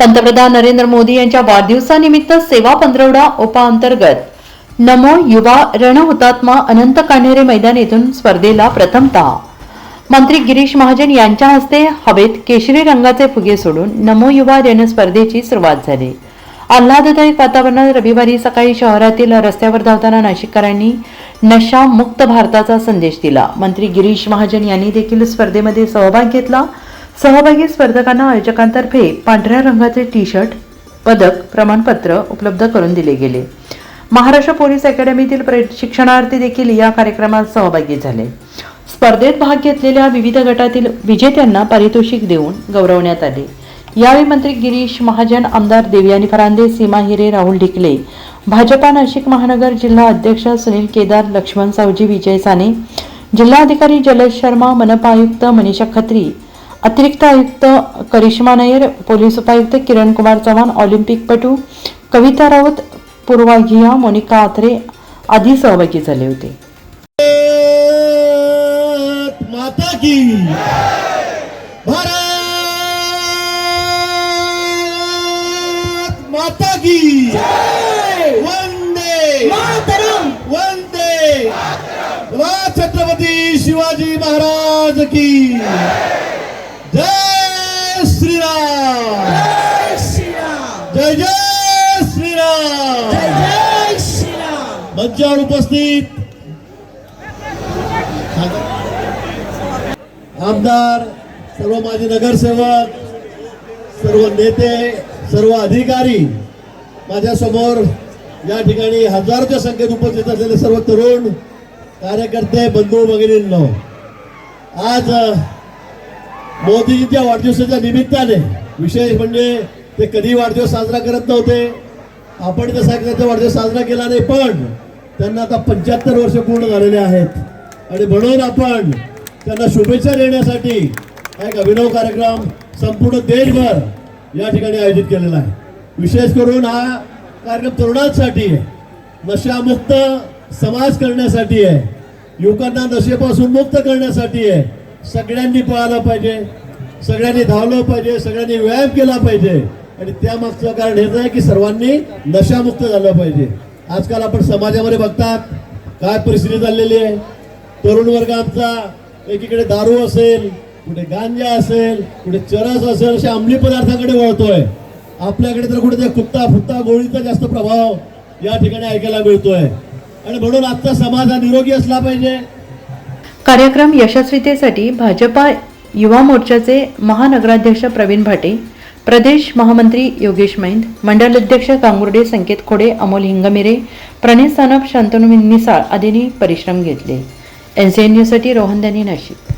पंतप्रधान नरेंद्र मोदी यांच्या वाढदिवसानिमित्त सेवा पंधरवडा उपाअंतर्गत नमो युवा रण हुतात्मा अनंत कान्हेरे मैदान येथून स्पर्धेला प्रथमतः मंत्री गिरीश महाजन यांच्या हस्ते हवेत केशरी रंगाचे फुगे सोडून नमो युवा रण स्पर्धेची सुरुवात झाली. आल्हाददायक वातावरणात रविवारी सकाळी शहरातील रस्त्यावर धावताना नाशिककरांनी नशा मुक्त भारताचा संदेश दिला. मंत्री गिरीश महाजन यांनी देखील स्पर्धेमध्ये सहभाग घेतला. सहभागी स्पर्धकांना आयोजकांतर्फे पांढऱ्या रंगाचे टी शर्ट पदक प्रमाणपत्र उपलब्ध करून दिले गेले. महाराष्ट्र पोलीस अकॅडमीतील प्रशिक्षणार्थी देखील या कार्यक्रमात सहभागी झाले. स्पर्धेत भाग घेतलेल्या विविध गटातील विजेत्यांना पारितोषिक देऊन गौरवण्यात आले. यावेळी मंत्री गिरीश महाजन आमदार देवयानी फरांदे सीमा हिरे राहुल ढिकले भाजपा नाशिक महानगर जिल्हा अध्यक्ष सुनील केदार लक्ष्मण सावजी विजय साने जिल्हाधिकारी जलज शर्मा मनपा आयुक्त मनीषा खत्री अतिरिक्त आयुक्त करिश्मा नायर पोलीस उपायुक्त किरण कुमार चव्हाण ऑलिम्पिकपटू कविता राऊत पूर्वा घिया मोनिका आथरे आदी सहभागी झाले होते. भारत माता की भारत माता की वंदे। वंदे। वा छत्रपती शिवाजी महाराज की जय श्रीराम। जय जय श्रीराम। मंचावर उपस्थित आमदार सर्व माजी नगरसेवक सर्व नेते सर्व अधिकारी माझ्यासमोर या ठिकाणी हजारोच्या संख्येत उपस्थित असलेले सर्व तरुण कार्यकर्ते बंधू भगिनींनो आज मोदीजींच्या वाढदिवसाच्या निमित्ताने विशेष म्हणजे ते कधी वाढदिवस साजरा करत नव्हते आपण तसा त्यांचा वाढदिवस साजरा केला नाही पण त्यांना आता पंच्याहत्तर वर्ष पूर्ण झालेले आहेत. आणि म्हणून आपण त्यांना शुभेच्छा देण्यासाठी एक अभिनव कार्यक्रम संपूर्ण देशभर या ठिकाणी आयोजित केलेला आहे. विशेष करून हा कार्यक्रम तरुणांसाठी आहे. नशामुक्त समाज करण्यासाठी आहे. युवकांना नशेपासून मुक्त करण्यासाठी आहे. सगळ्यांनी पळालं पाहिजे सगळ्यांनी धावलं पाहिजे सगळ्यांनी व्यायाम केला पाहिजे. आणि त्यामागचं कारण हेच आहे की सर्वांनी नशामुक्त झालं पाहिजे. आजकाल आपण समाजामध्ये बघतात काय परिस्थिती चाललेली आहे. तरुण वर्ग आमचा एकीकडे दारू असेल कुठे गांजा असेल कुठे चरस असेल अशा अंमली पदार्थाकडे वळतोय. आपल्याकडे तर कुठे कुत्ता फुत्ता गोळीचा जास्त प्रभाव या ठिकाणी ऐकायला मिळतोय. आणि म्हणून आजचा समाज हा निरोगी असला पाहिजे. कार्यक्रम यशस्वीतेसाठी भाजपा युवा मोर्चाचे महानगराध्यक्ष प्रवीण भाटे प्रदेश महामंत्री योगेश मैंद मंडल अध्यक्ष गांगुर्डे संकेत खोडे अमोल हिंगमिरे प्रणय सानप शांतनु निसाळ आदींनी परिश्रम घेतले. एन सी एन न्यूजसाठी रोहन दानी नाशिक.